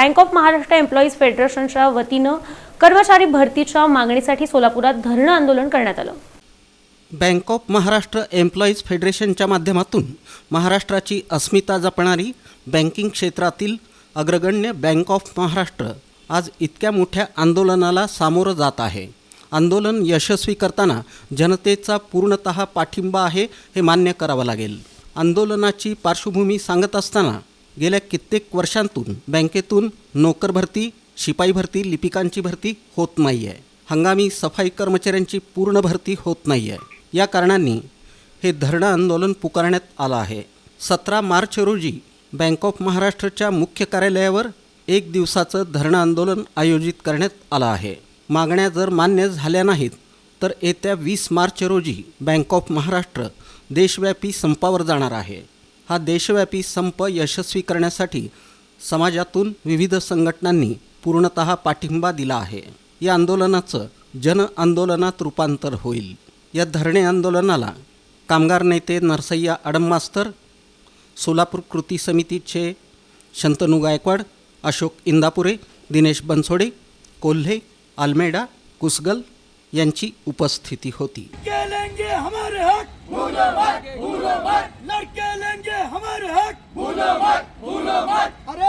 Bank of Maharashtra employees फेडरेशनच्या वतीनं कर्मचारी भरतीच्या मागणीसाठी सोलापुरात धरणं आंदोलन करण्यात आलं. बँक ऑफ महाराष्ट्र एम्प्लॉईज फेडरेशनच्या माध्यमातून महाराष्ट्राची अस्मिता जपणारी बँकिंग क्षेत्रातील अग्रगण्य बँक ऑफ महाराष्ट्र आज इतक्या मोठ्या आंदोलनाला सामोरं जात आहे. आंदोलन यशस्वी करताना जनतेचा पूर्णत पाठिंबा आहे हे मान्य करावं लागेल. आंदोलनाची पार्श्वभूमी सांगत असताना गेल्या कित्येक वर्षांतून बँकेतून नोकर भरती शिपाई भरती लिपिकांची भरती होत नाही आहे हंगामी सफाई कर्मचाऱ्यांची पूर्ण भरती होत नाही आहे या कारणांनी हे धरणं आंदोलन पुकारण्यात आलं आहे. सतरा मार्च रोजी बँक ऑफ महाराष्ट्रच्या मुख्य कार्यालयावर एक दिवसाचं धरणं आंदोलन आयोजित करण्यात आलं आहे. मागण्या जर मान्य झाल्या नाहीत तर येत्या वीस मार्च रोजी बँक ऑफ महाराष्ट्र देशव्यापी संपावर जाणार आहे. हा देशव्यापी संप यशस्वी करण्यासाठी समाजातून विविध संघटनांनी पूर्णत पाठिंबा दिला आहे. या आंदोलनाचं जन आंदोलनात रूपांतर होईल. या धरणे आंदोलनाला कामगार नेते नरसय्या अडममास्तर सोलापूर कृती समितीचे शंतनू गायकवाड अशोक इंदापुरे दिनेश बनसोडे कोल्हे आलमेडा कुसगल यांची उपस्थिती होती. भूलो मत भूलो मत लड़के लेंगे हमारे हक। भूलो मत भूलो मत अरे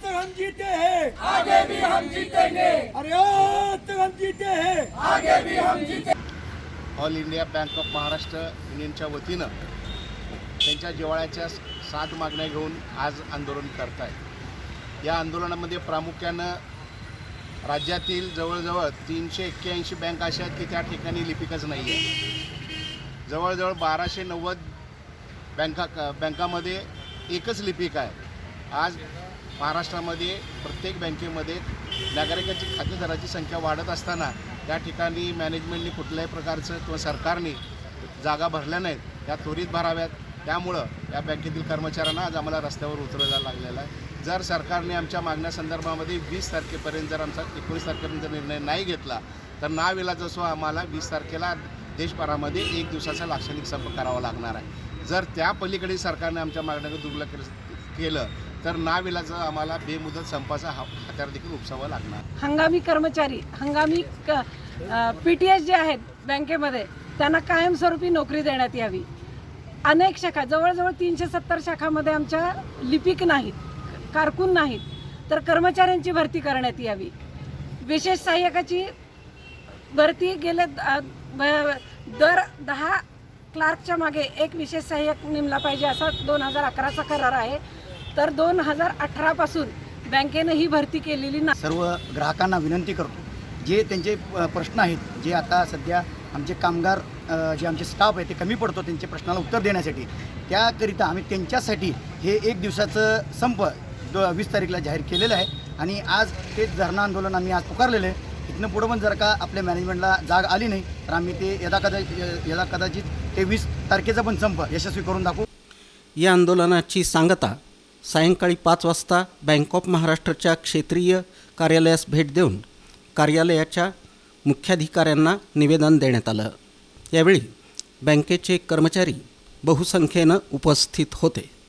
तक हम जीते हैं। आगे भी हम जीतेंगे। अरे तक हम जीते हैं। आगे भी हम जीते। All India bank of Maharashtra युनियनच्या वतीनं त्यांच्या जिवाळ्याच्या सात मागण्या घेऊन आज आंदोलन करत आहे या आंदोलनामध्ये प्रामुख्यानं राज्यातील जवळजवळ तीनशे एक्क्याऐंशी बँक अशा आहेत की त्या ठिकाणी लिपिकच नाही आहे जवळजवळ बाराशे नव्वद बँका बँकामध्ये एकच लिपिक आहे. आज महाराष्ट्रामध्ये प्रत्येक बँकेमध्ये नागरिकांची खातेदाराची संख्या वाढत असताना त्या ठिकाणी मॅनेजमेंटने कुठल्याही प्रकारचं किंवा सरकारने जागा भरल्या नाहीत त्या त्वरित भराव्यात. त्यामुळं या बँकेतील कर्मचाऱ्यांना आज आम्हाला रस्त्यावर उतरवायला लागलेला आहे. जर सरकारने आमच्या मागण्यासंदर्भामध्ये वीस तारखेपर्यंत जर आमचा एकोणीस तारखेपर्यंत जर निर्णय नाही घेतला तर नाविला जसो आम्हाला वीस तारखेला देशभरामध्ये एक दिवसाचा लाक्षणिक संप करावा लागणार आहे. जर त्या पलीकडे सरकारने आमच्या मागण्याकडे दुर्लक्ष केलं तर नाविलाचं आम्हाला बेमुदत संपाचा हा हत्यार देखील उपसावं लागणार. हंगामी कर्मचारी हंगामी क पी टी एस जे आहेत बँकेमध्ये त्यांना कायमस्वरूपी नोकरी देण्यात यावी. अनेक शाखा जवळजवळ तीनशे सत्तर शाखामध्ये आमच्या लिपिक नाहीत कारकून नाहीत तर कर्मचाऱ्यांची भरती करण्यात यावी. विशेष सहाय्यकाची भरती गेले द- दर दहा क्लार्कच्या मागे एक विशेष सहाय्यक नेमला पाहिजे असा दोन हजार अकराचा करार आहे. तर दोन हजार अठरापासून बँकेनं ही भरती केलेली नाही सर्व ग्राहकांना विनंती करतो जे त्यांचे प्रश्न आहेत जे आता सध्या आमचे कामगार जे आमचे स्टाफ आहे ते कमी पडतो त्यांच्या प्रश्नाला उत्तर देण्यासाठी. त्याकरिता आम्ही त्यांच्यासाठी हे एक दिवसाचं संप दो वीस तारीखला जाहीर केलेलं आहे. आणि आज ते धरणं आंदोलन आम्ही आज पुकारलेलं आहे. इथनं पुढं पण जर का आपल्या मॅनेजमेंटला जाग आली नाही तर आम्ही ते यदा कदा यदा कदाचित ते वीस तारखेचा पण संप यशस्वी करून दाखवू. या आंदोलनाची सांगता सायंकाळी पाच वाजता बँक ऑफ महाराष्ट्रच्या क्षेत्रीय कार्यालयास भेट देऊन कार्यालयाच्या मुख्याधिकाऱ्यांना निवेदन देण्यात आलं. यावेळी बँकेचे कर्मचारी बहुसंख्येनं उपस्थित होते.